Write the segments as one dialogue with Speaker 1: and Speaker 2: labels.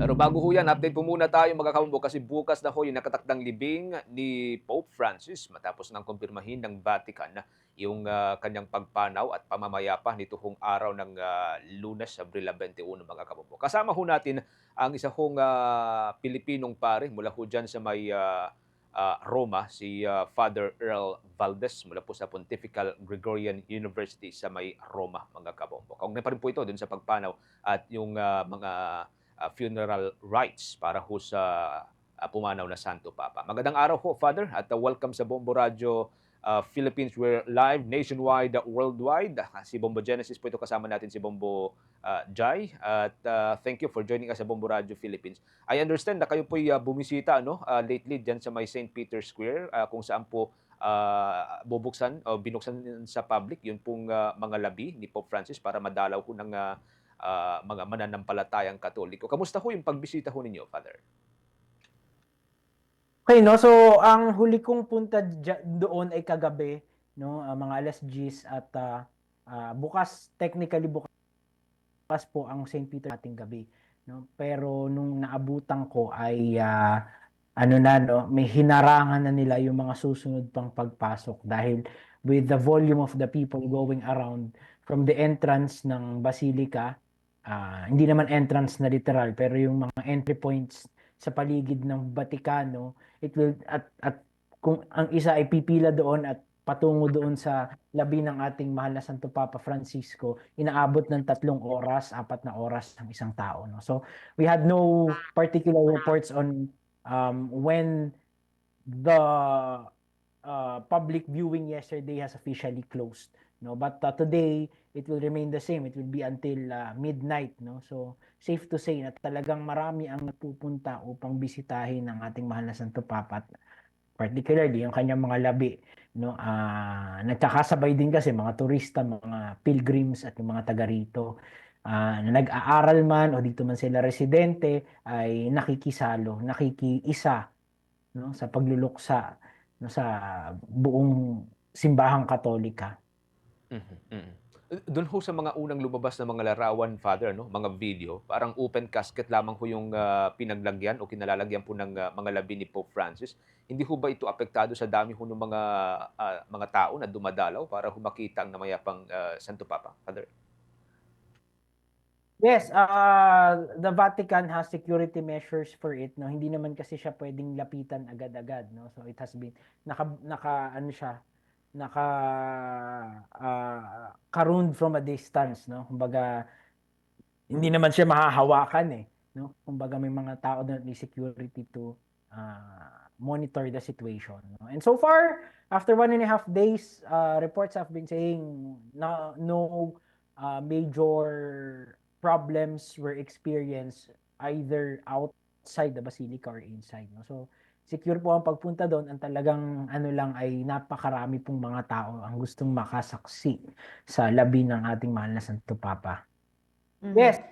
Speaker 1: Pero bago ho yan, update po muna tayo mga kabombo kasi bukas na ho yung nakatakdang libing ni Pope Francis matapos nang kumpirmahin ng Vatican yung ah, kanyang pagpanaw at pamamayapa nito hong araw ng ah, lunes, Abril 21 mga kabombo. Kasama ho natin ang isa hong ah, Pilipinong pare mula ho dyan sa may ah, ah, Roma, si ah, Father Earl Valdez mula po sa Pontifical Gregorian University sa may Roma mga kabombo. Kaugnay pa rin po ito dun sa pagpanaw at yung ah, mga uh, funeral rites para ho sa uh, pumanaw na Santo Papa. Magandang araw ho, Father, at uh, welcome sa Bombo Radio uh, Philippines. We're live nationwide, uh, worldwide. Si Bombo Genesis po ito kasama natin si Bombo uh, Jai. At uh, thank you for joining us sa Bombo Radio Philippines. I understand na kayo po uh, bumisita no, uh, lately dyan sa may St. Peter's Square uh, kung saan po uh, bubuksan o binuksan sa public yung pong uh, mga labi ni Pope Francis para madalaw ko ng uh, ah, mga mananampalatayang katoliko. Kamusta ho yung pagbisita ho ninyo, Father?
Speaker 2: Okay, no? So, ang huli kong punta doon ay kagabi, no? Ah, mga alas 10 at ah, ah, bukas, technically bukas po ang St. Peter ating gabi, no? Pero nung naabutan ko ay ah, ano na, no? May hinarangan na nila yung mga susunod pang pagpasok dahil with the volume of the people going around from the entrance ng Basilica, ah, hindi naman entrance na literal, pero yung mga entry points sa paligid ng Vatikano, it will at at kung ang isa ay pipila doon at patungo doon sa labi ng ating mahal na Santo Papa Francisco, inaabot ng tatlong oras, apat na oras ng isang tao. No? So, we had no particular reports on um, when the uh, public viewing yesterday has officially closed. No, but uh, today it will remain the same. It will be until uh, midnight. No, so safe to say na talagang marami ang nagpupunta upang bisitahin ng ating mahal na Santo Papa. At Particularly yung kanyang mga labi. No, ah nagkakasabay din kasi mga turista, mga pilgrims at yung mga taga rito. ah, na nag-aaral man o dito man sila residente ay nakikisalo, nakikiisa no, sa pagluluksa no, sa buong simbahang katolika.
Speaker 1: Mhm, mhm. Doon ho sa mga unang lumabas na mga larawan, Father, no? mga video, parang open casket lamang ho yung ah, pinaglagyan o kinalalagyan po ng ah, mga labi ni Pope Francis. Hindi ho ba ito apektado sa dami ho ng mga ah, mga tao na dumadalaw para ho makita ang namayapang ah, Santo Papa, Father?
Speaker 2: Yes, uh, the Vatican has security measures for it, no. Hindi naman kasi siya pwedeng lapitan agad-agad, no. So it has been naka naka ano siya, naka ah, karund from a distance, no. Kumbaga hindi naman siya mahahawakan eh, no. Kumbaga may mga tao na may security to ah, monitor the situation, no. And so far, after one and a half days, uh, reports have been saying no no uh, major problems were experienced either outside the basilica or inside. No? So, secure po ang pagpunta doon. Ang talagang ano lang ay napakarami pong mga tao ang gustong makasaksi sa labi ng ating mahal na Santo Papa.
Speaker 3: Mhm.
Speaker 2: Yes,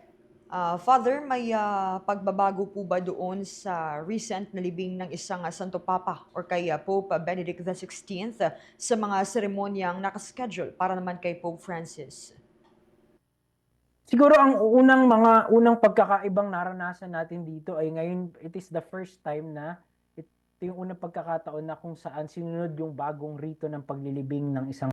Speaker 3: Ah, Father, may ah, pagbabago po ba doon sa recent na libing ng isang ah, Santo Papa or kay ah, Pope Benedict XVI ah, sa mga seremonyang nakaschedule para naman kay Pope Francis?
Speaker 2: siguro ang unang mga unang pagkakaibang naranasan natin dito ay ngayon it is the first time na ito yung unang pagkakataon na kung saan sinunod yung bagong rito ng paglilibing ng isang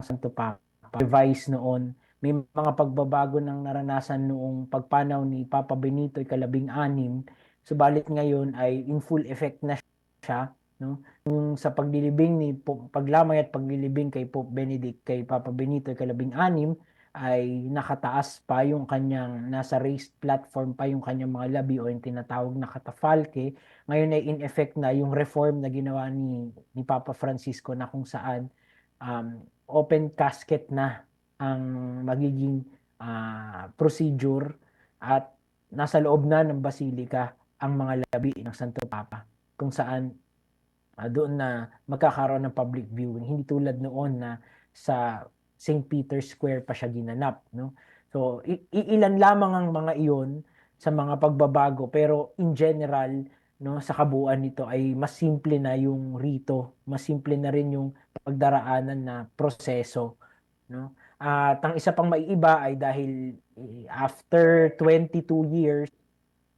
Speaker 2: Santo Papa. Device noon, may mga pagbabago ng naranasan noong pagpanaw ni Papa Benito ikalabing anim, subalit ngayon ay in full effect na siya. No? Yung sa paglilibing ni paglamay at paglilibing kay Pope Benedict kay Papa Benito ikalabing anim, ay nakataas pa yung kanyang nasa raised platform pa yung kanyang mga labi o yung tinatawag na katafalke. Ngayon ay in effect na yung reform na ginawa ni, ni Papa Francisco na kung saan um, open casket na ang magiging ah, procedure at nasa loob na ng basilika ang mga labi ng Santo Papa kung saan ah, doon na magkakaroon ng public viewing hindi tulad noon na sa St. Peter's Square pa siya ginanap, no? So, iilan lamang ang mga iyon sa mga pagbabago, pero in general, no, sa kabuuan nito ay mas simple na yung rito, mas simple na rin yung pagdaraanan na proseso, no? At ang isa pang maiiba ay dahil eh, after 22 years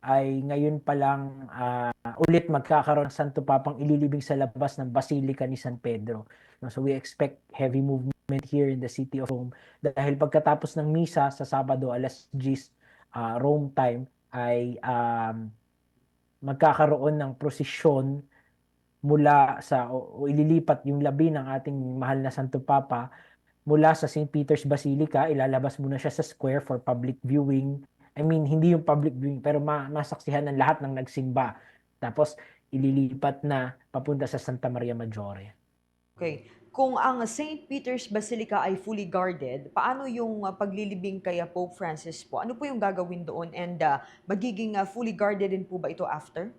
Speaker 2: ay ngayon pa lang ah, ulit magkakaroon ng Santo Papang ililibing sa labas ng Basilica ni San Pedro. So we expect heavy movement here in the city of Rome dahil pagkatapos ng misa sa Sabado alas 10 ah, Rome time ay um, magkakaroon ng prosesyon mula sa o, o ililipat yung labi ng ating mahal na Santo Papa mula sa St. Peter's Basilica, ilalabas muna siya sa square for public viewing. I mean, hindi yung public viewing, pero ma- masaksihan ng lahat ng nagsimba. Tapos, ililipat na papunta sa Santa Maria Maggiore.
Speaker 3: Okay. Kung ang St. Peter's Basilica ay fully guarded, paano yung uh, paglilibing kay uh, Pope Francis po? Ano po yung gagawin doon? And uh, magiging uh, fully guarded din po ba ito after?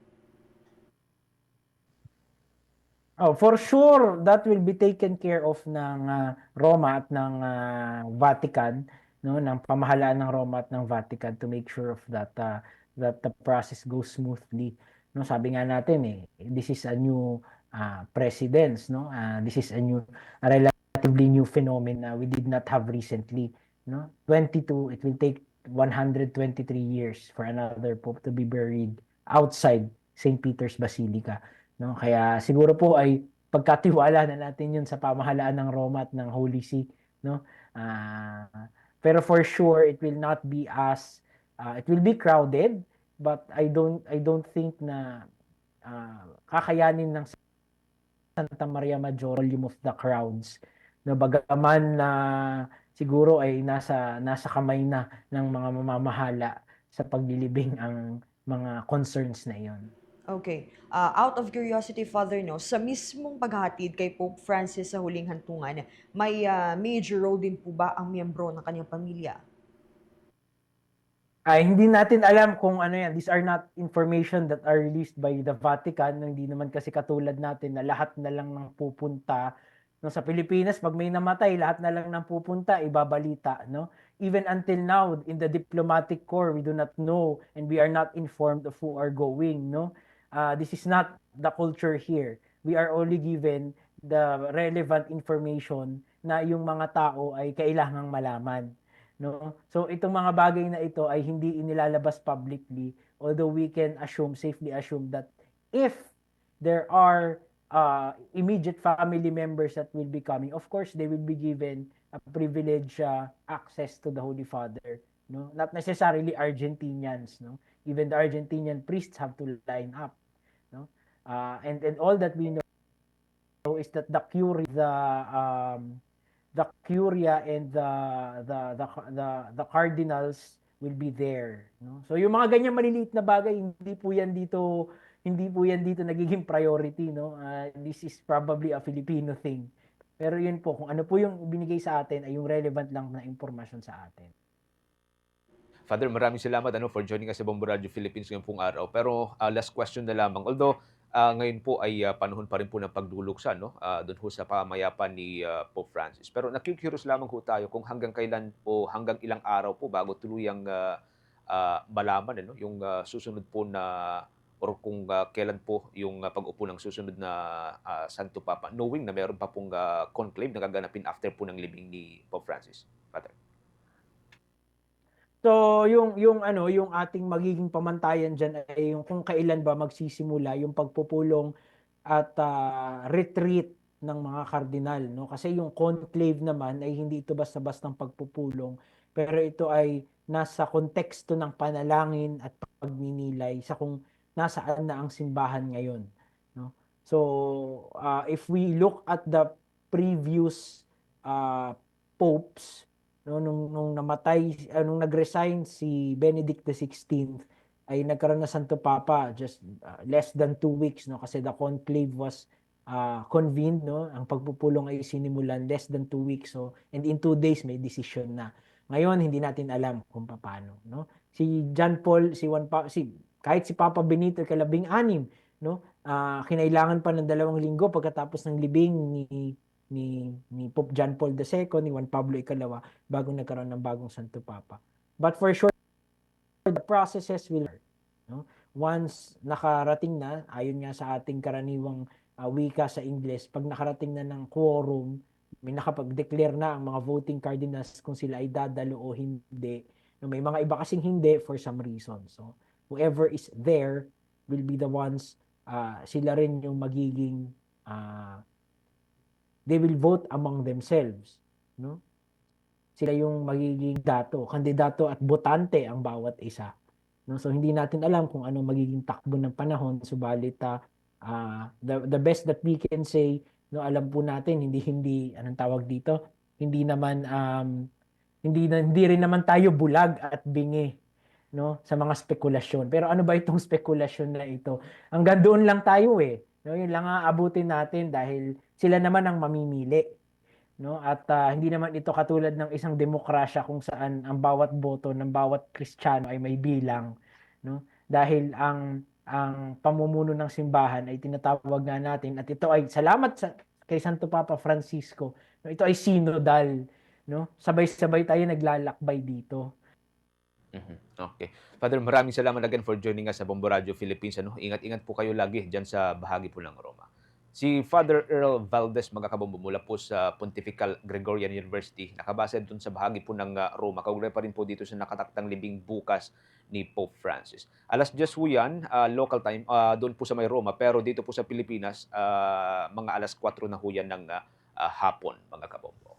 Speaker 2: Oh, for sure, that will be taken care of ng ah, Roma at ng ah, Vatican, no, ng pamahalaan ng Roma at ng Vatican to make sure of that ah, that the process goes smoothly. No, sabi nga natin eh, this is a new ah, precedence, no? Ah, this is a new a relatively new phenomena we did not have recently, no? 22, it will take 123 years for another pope to be buried outside St. Peter's Basilica. No? Kaya siguro po ay pagkatiwala na natin 'yun sa pamahalaan ng Roma at ng Holy See, no? Ah, pero for sure it will not be as ah, it will be crowded, but I don't I don't think na ah, kakayanin ng Santa Maria Maggiore volume of the crowds. No, bagaman na siguro ay nasa nasa kamay na ng mga mamamahala sa paglilibing ang mga concerns na iyon.
Speaker 3: Okay. Uh, out of curiosity, Father, no, sa mismong paghahatid kay Pope Francis sa huling hantungan, may uh, major role din po ba ang miyembro ng kanyang pamilya?
Speaker 2: Ay, hindi natin alam kung ano yan. These are not information that are released by the Vatican. Hindi naman kasi katulad natin na lahat na lang ng pupunta. No, sa Pilipinas, pag may namatay, lahat na lang ng pupunta, ibabalita. No? Even until now, in the diplomatic corps, we do not know and we are not informed of who are going. No? Uh, this is not the culture here. We are only given the relevant information na yung mga tao ay kailangang malaman no? So itong mga bagay na ito ay hindi inilalabas publicly although we can assume safely assume that if there are uh, immediate family members that will be coming of course they will be given a privilege uh, access to the holy father no? Not necessarily argentinians no? Even the argentinian priests have to line up no? Uh, and and all that we know is that the cure the um, the curia and the the the the, the cardinals will be there no so yung mga ganyan maliliit na bagay hindi po yan dito hindi po yan dito nagiging priority no Ah, this is probably a Filipino thing pero yun po kung ano po yung binigay sa atin ay yung relevant lang na impormasyon sa atin
Speaker 1: Father, maraming salamat ano, for joining us sa Bombo Radio Philippines ngayong pong araw. Pero ah, last question na lamang. Although ah, ngayon po ay ah, panahon pa rin po ng pagduluksa no? Ah, doon ho sa pamayapan ni ah, Pope Francis. Pero nakikurious lamang ho tayo kung hanggang kailan o hanggang ilang araw po bago tuluyang ah, ah, malaman ano, yung ah, susunod po na or kung ah, kailan po yung ah, pag-upo ng susunod na ah, Santo Papa knowing na meron pa pong ah, conclave na gaganapin after po ng libing ni Pope Francis. Father.
Speaker 2: So, yung yung ano, yung ating magiging pamantayan diyan ay yung kung kailan ba magsisimula yung pagpupulong at ah, retreat ng mga kardinal, no? Kasi yung conclave naman ay hindi ito basta-bastang pagpupulong, pero ito ay nasa konteksto ng panalangin at pagninilay sa kung nasaan na ang simbahan ngayon, no? So, ah, if we look at the previous ah, popes no nung nung namatay uh, nag-resign si Benedict XVI ay nagkaroon na Santo Papa just uh, less than two weeks no kasi the conclave was uh, convened no ang pagpupulong ay sinimulan less than two weeks so and in two days may decision na. Ngayon hindi natin alam kung paano no. Si John Paul si Juan pa si kahit si Papa Benito kalabing anim no ah, kinailangan pa ng dalawang linggo pagkatapos ng libing ni ni ni Pope John Paul II ni Juan Pablo Ikalawa bago nagkaroon ng bagong Santo Papa. But for sure the processes will no? Once nakarating na ayon nga sa ating karaniwang ah, wika sa Ingles pag nakarating na ng quorum may nakapag-declare na ang mga voting cardinals kung sila ay dadalo o hindi. No, may mga iba kasing hindi for some reason so whoever is there will be the ones ah, sila rin yung magiging ah, they will vote among themselves no? Sila yung magiging dato kandidato at botante ang bawat isa no? So hindi natin alam kung anong magiging takbo ng panahon subalit ah, the the best that we can say no alam po natin hindi hindi anong tawag dito? Hindi naman um, hindi hindi rin naman tayo bulag at bingi no sa mga spekulasyon. Pero ano ba itong spekulasyon na ito? Hanggang doon lang tayo eh no? Yun lang ang abutin natin dahil sila naman ang mamimili no at ah, hindi naman ito katulad ng isang demokrasya kung saan ang bawat boto ng bawat Kristiyano ay may bilang no dahil ang ang pamumuno ng simbahan ay tinatawag nga natin at ito ay salamat sa kay Santo Papa Francisco no ito ay synodal no sabay-sabay tayo naglalakbay dito
Speaker 1: Mhm. Okay. Father, maraming salamat again for joining us sa Bombo Radio Philippines. Ano? Ingat-ingat po kayo lagi dyan sa bahagi po ng Roma. Si Father Earl Valdez, mga kabombo, mula po sa Pontifical Gregorian University, nakabase dun sa bahagi po ng ah, Roma. Kaugnay pa rin po dito sa nakataktang libing bukas ni Pope Francis. Alas 10 po yan, ah, local time, ah, doon po sa may Roma. Pero dito po sa Pilipinas, ah, mga alas 4 na ho ng ah, hapon, mga kabombo.